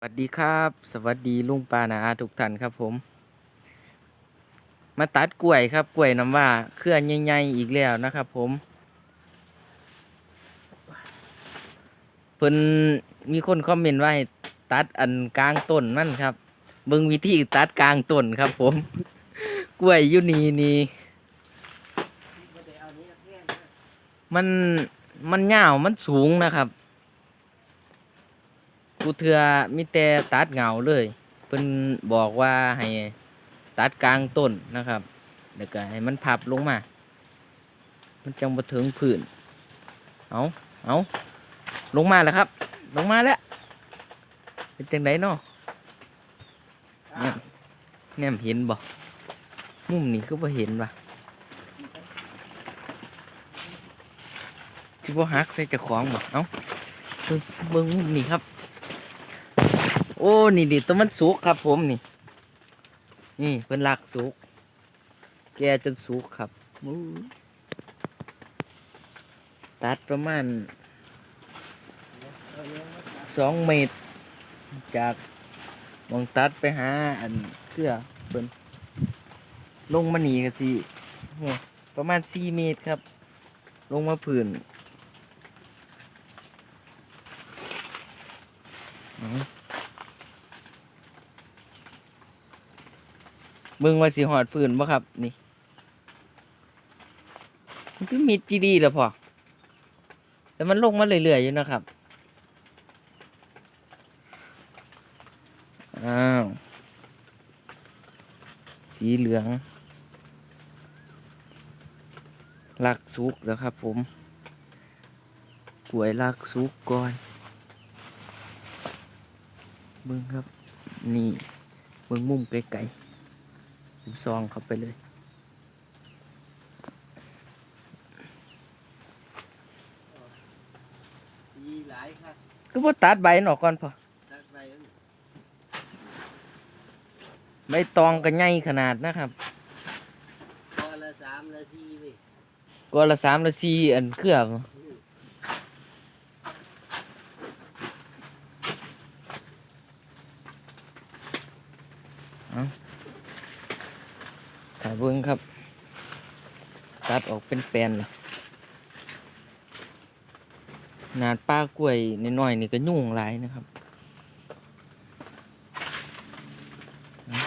สวัสดีครับ สวัสดีลุงปานาอาทุกท่านครับผม มาตัดกล้วยครับกล้วยน้ำว่าเครื่อใหญ่ๆอีกแล้วนะครับผมเพิ่นมีคนคอมเมนต์ว่าให้ตัดอันกลางต้นนั่นครับเบิ่งวิธีตัดกลางต้นครับผม กล้วยยุนีนี่มันมันยาวมันสูงนะครับ กูเทือมีแต่ตัดเงาเลย เพิ่นบอกว่าให้ตัดกลางต้นนะครับแล้วก็ให้มันพับลงมา มันจังบ่ถึงพื้น เอาเอาลงมาแล้วครับ ลงมาแล้ว เป็นจังไดเนาะเนี่ยเนี่ยเห็นบ่มุมนี้คือบ่เห็นว่ะที่บ่ฮักใส่เจ้าของบ่เอ้าเบิ่งเบิ่งมุมนี้ครับ โอ้ นี่ดิตัวมันสุกครับผมนี่ นี่เพิ่นลักสุก แกจนสุกครับตัดประมาณสองเมตร จากมองตัดไปหาอันเครือเพิ่นลงมาหนีกันสิประมาณสี่เมตรครับ ลงมาพื้นอ๋ เบิ่งว่าสิหอดฟืนบ่ครับ นี่ มันคือมิดจีดีแล้วพอแต่มันลงมาเรื่อยๆอยู่นะครับ อ้าว สีเหลืองลักซุกแล้วครับผมกล้วยลักซุกก่อนเบิ่งครับ นี่เบิ่งมุมไกลๆ ซองเข้าไปเลยมีหลายครับคือว่าตัดใบมันออกก่อนพอตัดไปใบตองก็ใหญ่ขนาดนะครับพอละสามละสี่เว้ยก็ละสามละสี่อันเครือบ่เอา ถ่ายเบิ้งครับ ตัดออกเป็นแปลนล่ะนาดป้ากล้วยน้อยๆนี่ก็ยุ่งหลายนะครับเอา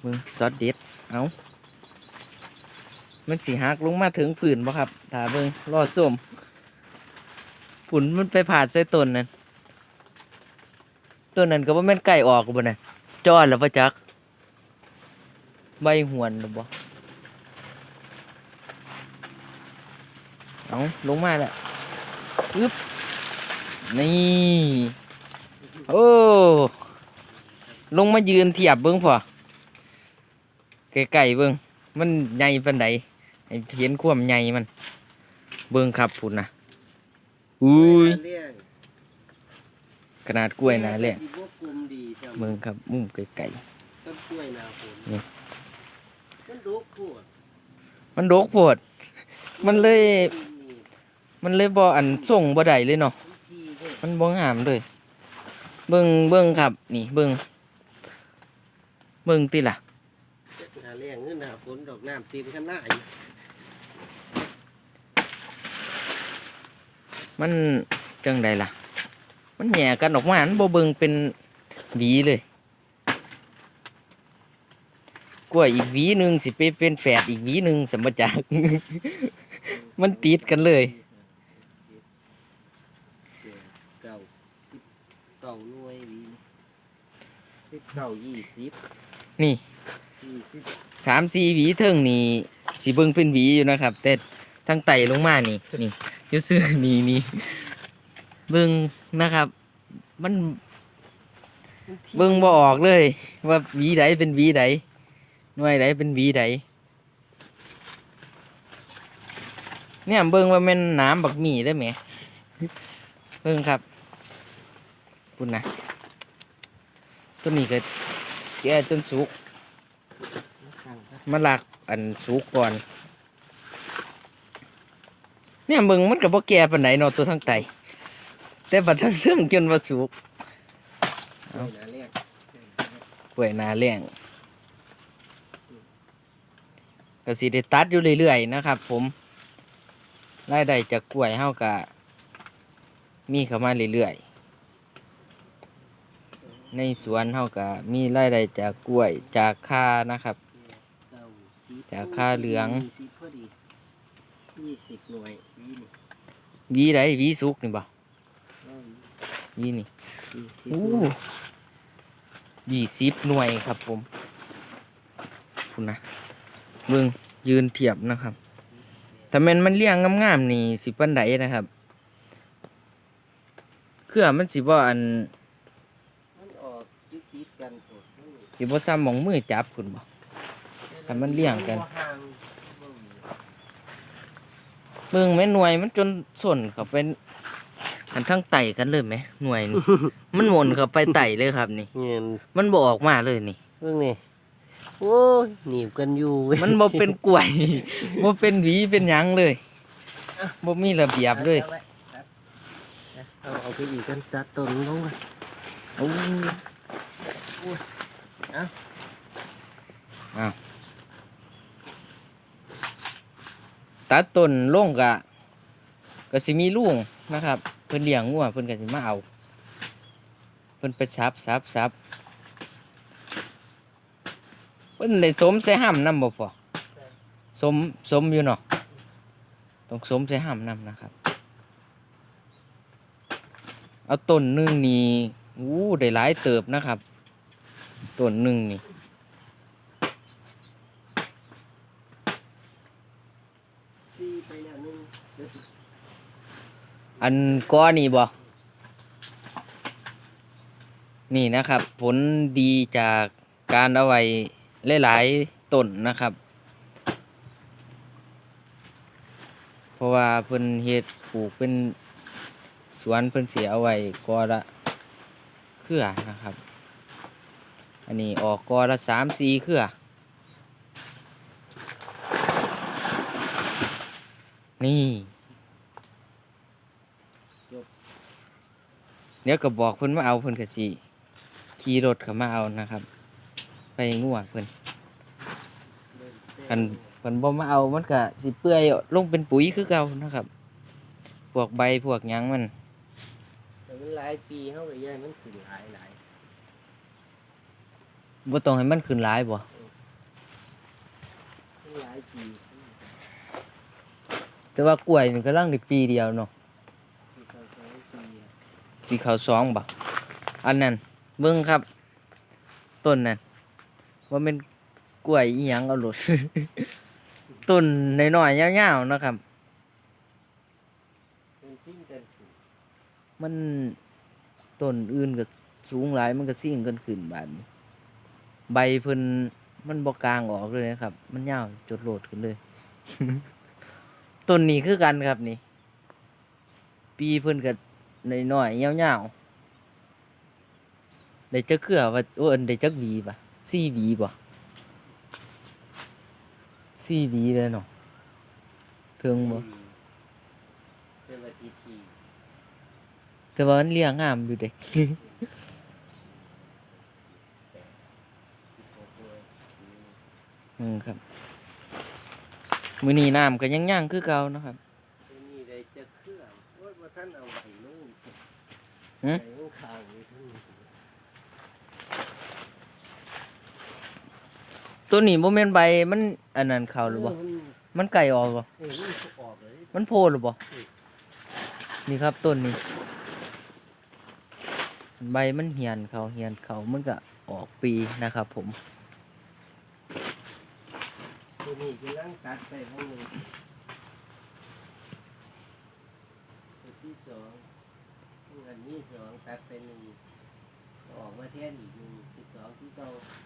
เบิ้งซอสเด็ด เอามันสีหักลงมาถึงผืนบ่ครับถาเบิงรอดส้มผุนมันไปผ่าใส่ต้นนั่นต้นนั้นก็บ่แม่นไก่ออกบ่นะจอดแล้วบ่จัก ใบหวนหรือบ่เอาลงมาแล้วปึ๊บ นี่ โอ้ ลงมายืนเทียบเบิ่งพอไก่ๆเบิ่งมันใหญ่ปานใดเห็นความใหญ่มัน เบิ่งครับพุ่นนะอุ้ย ขนาดกล้วยนาแหละที่พวกกลุ่มดีจังเบิ่งครับ มุมไกลต้นกล้วยนาฝน นี่มันดุปวดๆมันโดกโพด มันเลยนี่มันเลยบ่อันส่งบ่ได้เลยเนาะทุกทีเว้ยมันบ่งามเลย เบิ่งเบิ่งครับ นี่เบิ่งเบิ่งติล่ะหาเลี้ยงเงินหาฝนดอกน้ำเต็มข้างหน้าอยู่มันจังใดล่ะ มันแหย่กันออกมาอันบ่เบิ่งเป็นหวีเลย ก ล้วยอีกหวีหนึ่งสิไปเป็นแฝดอีกหวีหนึ่งสมบจัก มันติดกันเลย เก่าสิบเก่าหน่วยดีสิบเก่ายี่สิบนี่ยี่สิบสามสี่หวีเทิงนี่สิเบิ่งเป็นหวีอยู่นะครับ แต่ทั้งไตลงมานี่ นี่อยูซื้อนี่นี่เบิ่งนะครับ มัน เบิ่งบ่ออกเลย ว่าหวีใดเป็นหวีใด หน่วยใดเป็นหวีใดเนี่ยเบิ่งว่าแม่นน้ำบักหมี่ได้ไหมเบิ่งครับคุณนะตัวนี้ก็แก่จนสุกสั่งครับมาลักอันสุกก่อน เนี่ยมึงมันกับบ่แก่ปานไหนเนาะตัวทั้งไตแต่บัดทั้งเรื่องจนว่าสุกเอาหนาเรียกกล้วยนาเลี้ยง ก็สิได้ตัดอยู่เรื่อยๆนะครับ ผมรายได้จากกล้วยเฮาก็มีเข้ามาเรื่อยๆในสวนเฮาก็มีรายได้จากกล้วยจากค่านะครับ จากค่าเหลืองยี่สิบหน่วยวีนี่วีใดหวีสุกนี่บ่เอาวีนี่โอ้ยี่สิบหน่วยครับผมคุณนะ เบิ่งยืนเทียบนะครับถ้าแม่นมันเลี้ยงงามๆนี่สิปันไดนะครับเครือมันสิบ่อันมันออกยึดติดกันหมดสิบ่ซ้ำหมองมือจับคุณบ่ให้มันเลี่ยงกันบ่ห่างบ่มีเบิ่งแม่หน่วยมันจนส่วนเข้าไปอันทั้งไตกันเลยไหมหน่วยนี่มันหมุนเข้าไปไตเลยครับนี่ เงินมันบ่ออกมาเลยนี่เพิ่งนี่ โอ้ยหนีบกันอยู่เว้ยมันบ่เป็นกล้วย บ่เป็นหวีเป็นหยังเลยบ่มีระเบียบเลยอาไว้ครับเอาเอาไปอีกกันตัดต้นลงไปโอ้ตัดต้นลงกะก็สิมีลุงนะครับ เพิ่นเลี้ยงงัวเพิ่นก็สิมาเอา เพิ่นไปซับซับซับเพิ่นได้สมใส่ห้ำนำบ่พอสมสมอยู่เนาะต้องสมใส่ห้ำนำนะครับ เอาต้นหนึงนี่อู้ได้หลายเติบนะครับต้นหนึงนี่อันก้อนี่บ่นี่นะครับ ผลดีจากการเอาไว้ หลายๆต้นนะครับ เพราะว่าเพิ่นเฮ็ดปลูกเป็นสวนเพิ่นเสียเอาไว้กอละเครือนะครับ อันนี้ออกกอละสามสี่เครือนี่เดี๋ยวก็บอกเพิ่นมาเอาเพิ่นก็สิขี่รถเข้ามาเอานะครับ ไปงัวเพิ่นคันเพิ่นบ่มาเอามันก็สิเปื่อยลงเป็นปุ๋ยคือเก่านะครับ พวกใบพวกหยังมันแต่มันหลายปีเขาก็ย้ายมันขึ้นหลายหลายบ่ต้องให้มันขึ้นหลายบ่มันหลายปีแต่ว่ากล้วยนี่กำลังได้ปีเดียวเนาะที่เขาสองปีอะสิเข้าสองบ่อันนั้นเบิ่งครับ ต้นนั้น ว่าเป็นกล้วยอีหยังเอาโลดต้นน้อยๆยาวๆนะครับมันชิ่งกันขึ้นมันต้นอื่นก็สูงหลายมันก็สิ่งกันขึ้นบาดนี้ใบเพิ่นมันบ่กลางออกเลยนะครับ มันยาวจดโหลดขึ้นเลย ต้นนี้คือกันครับนี่ ปีเพิ่นก็น้อยๆยาวๆได้จักเครือว่าโอ้อันได้จักหวีป่ะ สี่หวีบ่สี่หวีเลยเนาะถึงบ่เป็นวันที่ทีแต่ว่ามันเลี้ยงงามอยู่เด้หกเลยอืมครับ มื้อนี้น้ำก็ยังย่างคือเก่านะครับตัวนี้ได้จะเครื่องโอ้ยว่าท่านเอาไว้นู่นหืมไว้นู่นข้างนี่ท่าน ตัวนี้บ่แม่นใบมันอันนั้นเข้าหรือบ่เออมันมันไก่ออกบ่เออมันออกเลย มันโพหรือบ่นี่ครับต้นนี้ ใบมันเหียนเขาเหียนเขามันก็ออกปีนะครับผมตัวนี้คือร่างตัดไปข้างหนึ่งตัวที่สองอันนี้สองตัดไปหนึ่งออกมาแทนอีกหนึ่งที่สองที่เก่าคือว่าตัวนี้ที่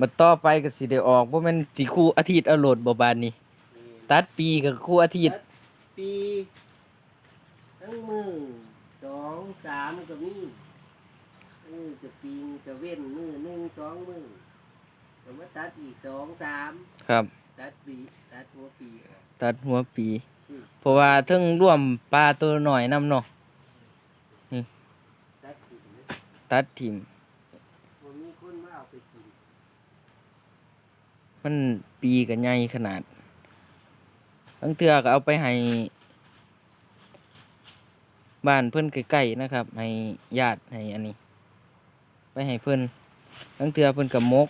บัดต่อไปก็สิได้ออกบ่แม่นสิคู่อาทิตย์เอาโหลดบ่บานนี้นี่ตัดปีกับคู่อาทิตย์ ปีทั้งมือสองสามก็มีมือกับปีกับเว้นมือหนึ่งสองมือแต่มาตัดอีกสองสามครับ ตัดปีตัดหัวปีออก ตัดหัวปีอเพราะว่าเทึงร่วมปลาตัวหน่อยนํเนาะตัดกินนะตัดทิม บ่มีคนมาเอาไปกิน มันปีกันใหญ่ขนาดทั้งเทือก็เอาไปให้บ้านเพิ่อนใกล้ๆนะครับ ให้ญาติให้อันนี้ ไปให้เพิ่อนทั้งเทือเพิ่อนกับมก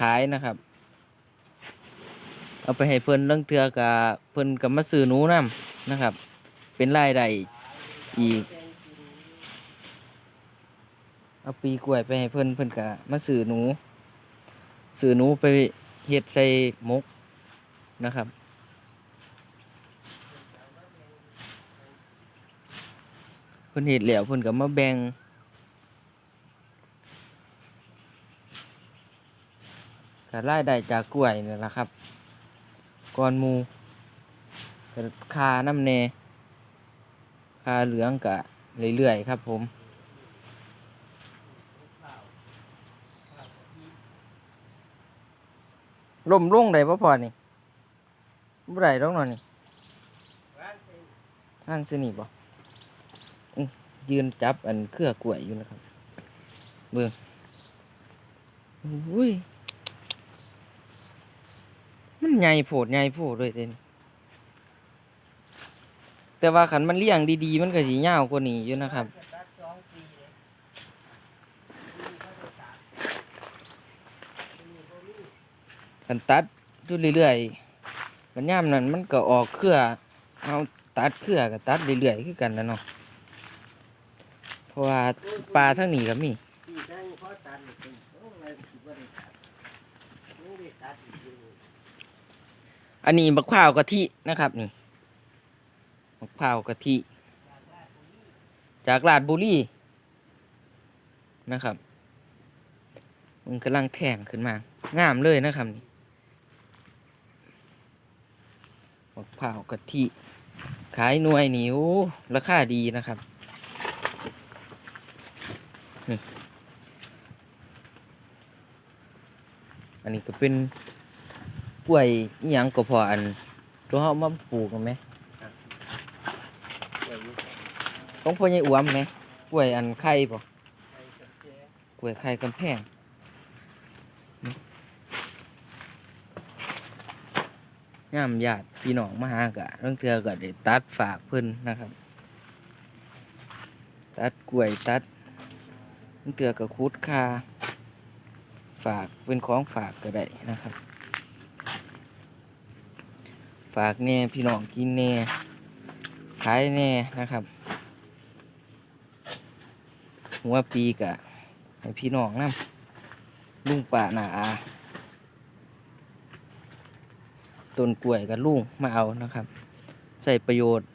ขายนะครับ เอาไปให้เพิ่อนทั้งเทือกับเพิ่อนกับมาซื้อหนูนํนะครับ เป็นรายได้อีกเอาปีกล้วยไปให้เพิ่อนเพิ่อนก็มาซื้อหนูซื้อหนูไป เฮ็ดใส่มกนะครับ เพิ่นเฮ็ดแล้วเพิ่นก็มาแบ่งก็รายได้จากกล้วยนี่แหละครับก่อนมูก็คาน้ำแน่คาเหลืองก็เรื่อยๆครับผม ล่มลุ่งได้ปะพอนี่บ่ได้ดอกเนาะนี่ร้านเป็นทางสนี่บ่ยืนจับอันเครือกล้วยอยู่นะครับเบิ่งอุ้ยมันใหญ่โพดใหญ่โพดเลยเด่นแต่ว่าขันมันเลี้ยงดีๆ มันก็สิยาวกว่านี้อยู่นะครับ จะตัดสองปีเลยปีเขาจะตัดปีบ่มี กันตัดอยู่เรื่อยๆกันย่ามนั้นมันก็ออกเครือเอาตัดเครือก็ตัดเรื่อยๆคือกันแล้วเนาะเพราะว่าปลาทั้งนี้ก็มีปีนั้นพอตัดนี่เป็นโอ้ยสิบ่ได้ตัดไม่ได้ตัดอีกอยู่อันนี้บักพร้าวกะทินะครับนี่บักพร้าวกะทิจากลาดบุรีนะครับมันกำลังแทงขึ้นมางามเลยนะครับนี่ บักพร้าวกะทิ ขายหน่วยนี่โอ้ราคาดีนะครับนี่อันนี้ก็เป็นกล้วยยังก็พออันตัวเขามาปลูกกันไหมเดี๋ยวนี้ต้องพ่อใหญ่อ้วมไหมกล้วยอันไข่ป่ไปกับแจกล้วยไข่กำแพง งามญาติพี่น้องมาหากะเรื่องเทือก็ได้ตัดฝากเพิ่นนะครับ ตัดกล้วยตัดเรื่องเทือก็คุดคาฝากเป็นของฝากก็ได้นะครับ ฝากแน่พี่น้องกินแน่ขายแน่นะครับ หัวปีกะให้พี่น้องนำลุงป่าหนาอา ต้นกล้วยกับลุงมาเอานะครับ ใส่ประโยชน์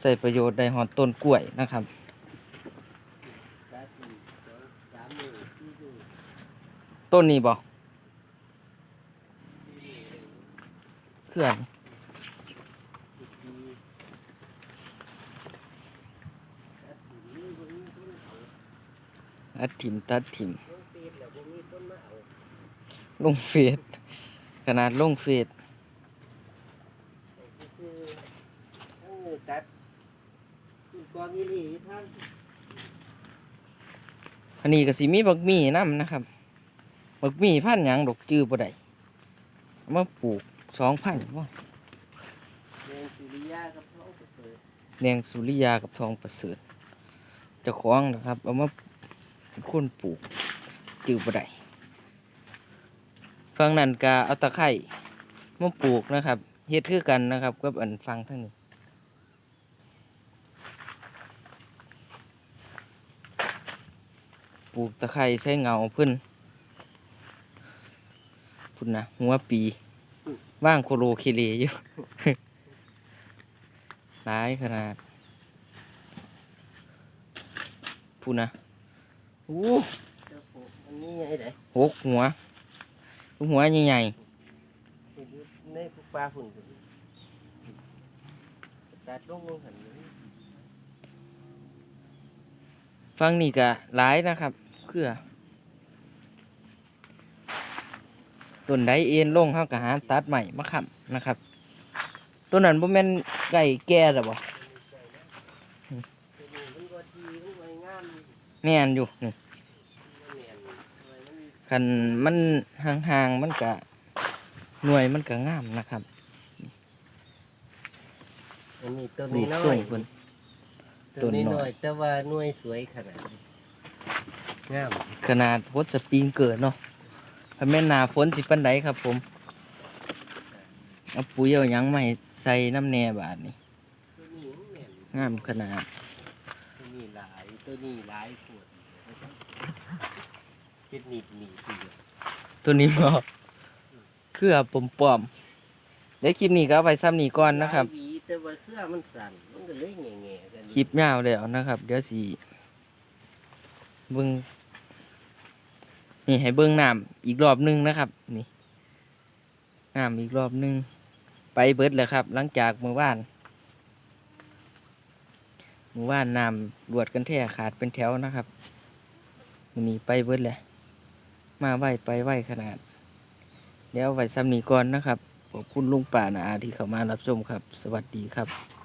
ใส่ประโยชน์ได้หอดต้นกล้วยนะครับต้นนี้บ่สี่มือเคลื่อนตัดอีกนี่บ่มีคนเอาตัดถิ่มตัดถิ่มลงเอาลงเฟซ ขนาดลงเฟซแต่ก็คือทั้งมือตัดคือกองอีหลีทั้งอันนี้ก็สิมีบักมี่นํนะครับ บักมี่พันธุ์หยังดอกจื้อบ่ได้เอามาปลูกสองพันว่าเรียนสุริยากับท้องประเสริฐแดงสุริยากับทองประเสริฐเจ้าของนะครับ เอามาเป็นคนปลูกจื้อบ่ได้ ฟังนั้นก็เอาตะไคร้มาปลูกนะครับเฮ็ดคือกันนะครับกับอันฟังทั้งนี้ปลูกตะไคร้ใช้เงาเพิ่นพุ่นนะหัวปีว่างโคโลเคเลอยู่ หลายขนาดพุ่นนะโอ้เจ้าผมอันนี้ไงไดหกหัว หัวใหญ่เห็นอยู่ในปลาฝุ่นก็มีตัดลงลงหันฟังนี่ก็หลายนะครับ เครือต้นใดเอ็นลงเข้าก็หาตัดใหม่มาค้ำนะครับตัวนั้นบ่แม่นไก่แก่หรอบ่แม่นอยู่นี่ คันมันห่างๆมันก็หน่วยมันก็งามนะครับอันนี้ตัวรูนี้ปน้ทรองยเพิ่น ตัวนี้ตัวน้น้ออย ยแต่ว่าหน่วยสวยขนาดนี้งามขนาดวดสปริงเกิดเนาะถ้าแม่นหนาฝนสิปันไดครับผม เอาปุ๋ยเอาหยังมาให้ใส่น้ำแหน่บาดนี่ตัวนี้มันแม่นงามขนาดตัวนี้หลายตัวนี้หลายขวด เป็นหนีบหนีบทีเดียวตัวนี้บ่คือปมปอมๆเดี๋ยวคลิปนี้ก็เอาไว้ซ้ำนี้ก่อนนะครับ หลายหวีแต่ว่าเครือมันสั่นมันก็เลยแง่ๆกันคลิปยาวแล้วนะครับ เดี๋ยวสิเบิ่งนี่ให้เบิ่งน้ำอีกรอบหนึงนะครับ นี่น้ำอีกรอบหนึง ไปเบิดแล้วครับ หลังจากมือว่านมือว่านน้ำรวดกันแท้ขาดเป็นแถวนะครับมื้อนี้ไปเบิดแล้ว มาไหวไปไหวขนาด เดี๋ยวไหว้ซ้ำนี้ก่อนนะครับ ขอบคุณลุงป่านาอาที่เข้ามารับชมครับ สวัสดีครับ